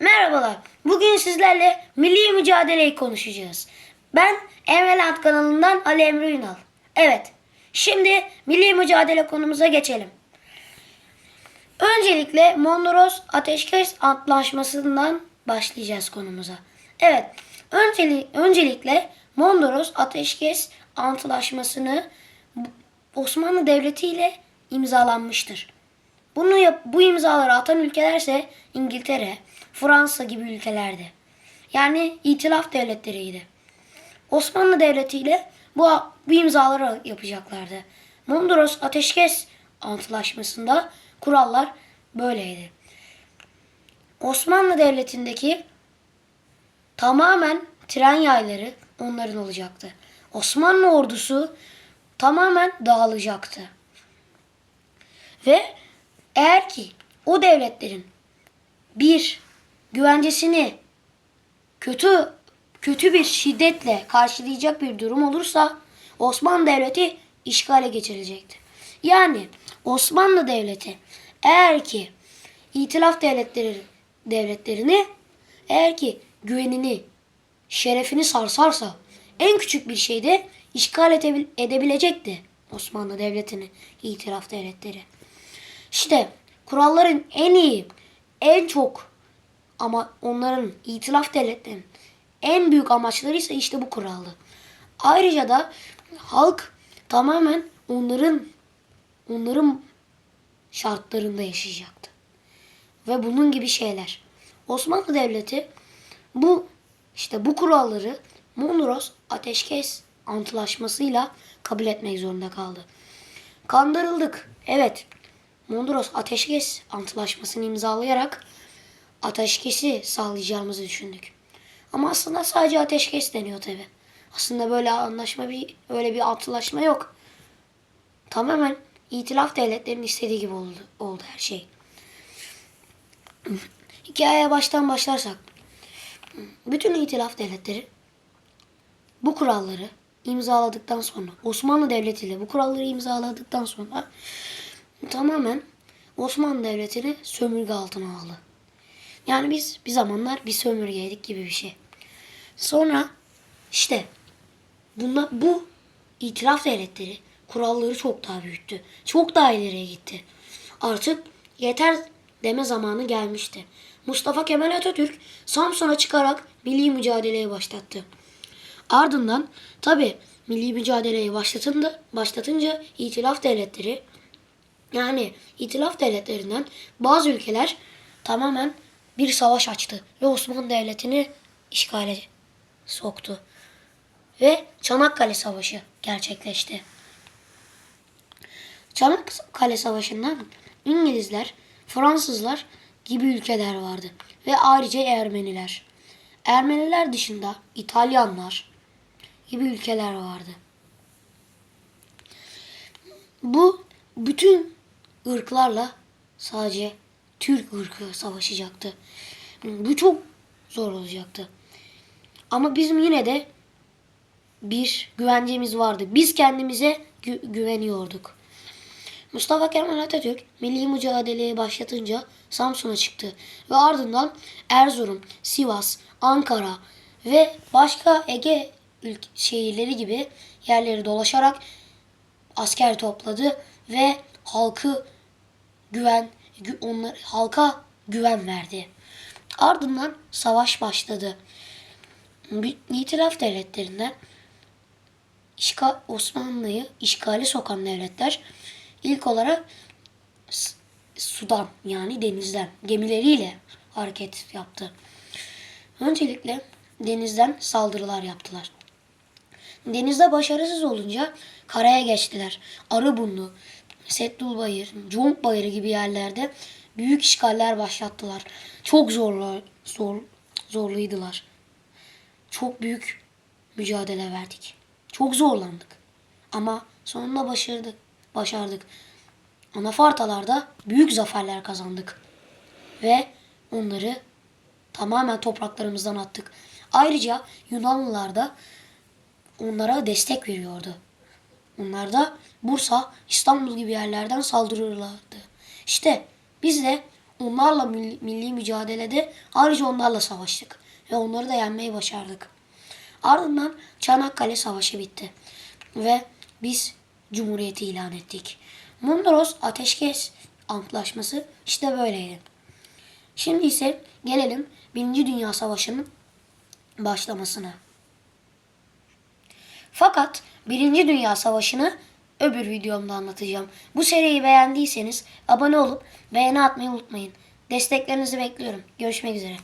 Merhabalar. Bugün sizlerle milli mücadeleyi konuşacağız. Ben Emel At kanalından Ali Emre Ünal. Evet. Şimdi milli mücadele konumuza geçelim. Öncelikle Mondros Ateşkes Antlaşması'ndan başlayacağız konumuza. Evet. Önceli, öncelikle Mondros Ateşkes Antlaşması'nı Osmanlı Devleti ile imzalanmıştır. Bunu yap, bu imzaları atan ülkelerse İngiltere, Fransa gibi ülkelerdi. Yani itilaf devletleriydi. Osmanlı Devleti ile bu, bu imzaları yapacaklardı. Mondros Ateşkes Antlaşması'nda kurallar böyleydi. Osmanlı Devleti'ndeki tamamen tren yayları onların olacaktı. Osmanlı ordusu tamamen dağılacaktı. Ve eğer ki o devletlerin bir güvencesini kötü kötü bir şiddetle karşılayacak bir durum olursa Osmanlı Devleti işgale geçirecekti. Yani Osmanlı Devleti eğer ki itilaf devletleri devletlerini eğer ki güvenini, şerefini sarsarsa en küçük bir şeyde işgal edebil- edebilecekti Osmanlı Devleti'ni itilaf devletleri. İşte kuralların en iyi, en çok ama onların itilaf devletlerinin en büyük amaçları ise işte bu kuraldı. Ayrıca da halk tamamen onların onların şartlarında yaşayacaktı. Ve bunun gibi şeyler. Osmanlı Devleti bu işte bu kuralları Mondros Ateşkes Antlaşması'yla kabul etmek zorunda kaldı. Kandırıldık. Evet. Mondros Ateşkes Antlaşması'nı imzalayarak ateşkesi sağlayacağımızı düşündük. Ama aslında sadece ateşkes deniyor tabi. Aslında böyle anlaşma bir öyle bir antlaşma yok. Tamamen itilaf devletlerinin istediği gibi oldu, oldu her şey. Hikayeye baştan başlarsak. Bütün itilaf devletleri bu kuralları imzaladıktan sonra Osmanlı Devleti ile bu kuralları imzaladıktan sonra tamamen Osmanlı Devleti'ni sömürge altına aldı. Yani biz bir zamanlar bir sömürgeydik gibi bir şey. Sonra işte bunlar, bu itiraf devletleri kuralları çok daha büyüttü. Çok daha ileriye gitti. Artık yeter deme zamanı gelmişti. Mustafa Kemal Atatürk Samsun'a çıkarak milli mücadeleye başlattı. Ardından tabi milli mücadeleyi başlatınca, başlatınca itilaf devletleri yani itilaf devletlerinden bazı ülkeler tamamen bir savaş açtı ve Osmanlı Devleti'ni işgale soktu. Ve Çanakkale Savaşı gerçekleşti. Çanakkale Savaşı'ndan İngilizler, Fransızlar gibi ülkeler vardı ve ayrıca Ermeniler. Ermeniler dışında İtalyanlar gibi ülkeler vardı. Bu bütün ırklarla sadece Türk ırkı savaşacaktı. Bu çok zor olacaktı. Ama bizim yine de bir güvencemiz vardı. Biz kendimize gü- güveniyorduk. Mustafa Kemal Atatürk milli mücadeleye başlatınca Samsun'a çıktı ve ardından Erzurum, Sivas, Ankara ve başka Ege ülk- şehirleri gibi yerleri dolaşarak asker topladı ve halkı güven gü- onlar halka güven verdi. Ardından savaş başladı. İtilaf devletlerinden işgal Osmanlı'yı işgali sokan devletler ilk olarak sudan yani denizden gemileriyle hareket yaptı. Öncelikle denizden saldırılar yaptılar. Denizde başarısız olunca karaya geçtiler. Arıbunlu, Settulbayır, Conk Bayırı gibi yerlerde büyük işgaller başlattılar. Çok zorlu, zor, zorluydular. Çok büyük mücadele verdik. Çok zorlandık. Ama sonunda başardık. Başardık. Anafartalarda büyük zaferler kazandık. Ve onları tamamen topraklarımızdan attık. Ayrıca Yunanlılar da onlara destek veriyordu. Onlar da Bursa, İstanbul gibi yerlerden saldırırlardı. İşte biz de onlarla milli, milli mücadelede ayrıca onlarla savaştık. Ve onları da yenmeyi başardık. Ardından Çanakkale Savaşı bitti. Ve biz Cumhuriyeti ilan ettik. Mondros Ateşkes Antlaşması işte böyleydi. Şimdi ise gelelim Birinci Dünya Savaşı'nın başlamasına. Fakat Birinci Dünya Savaşı'nı öbür videomda anlatacağım. Bu seriyi beğendiyseniz abone olup beğeni atmayı unutmayın. Desteklerinizi bekliyorum. Görüşmek üzere.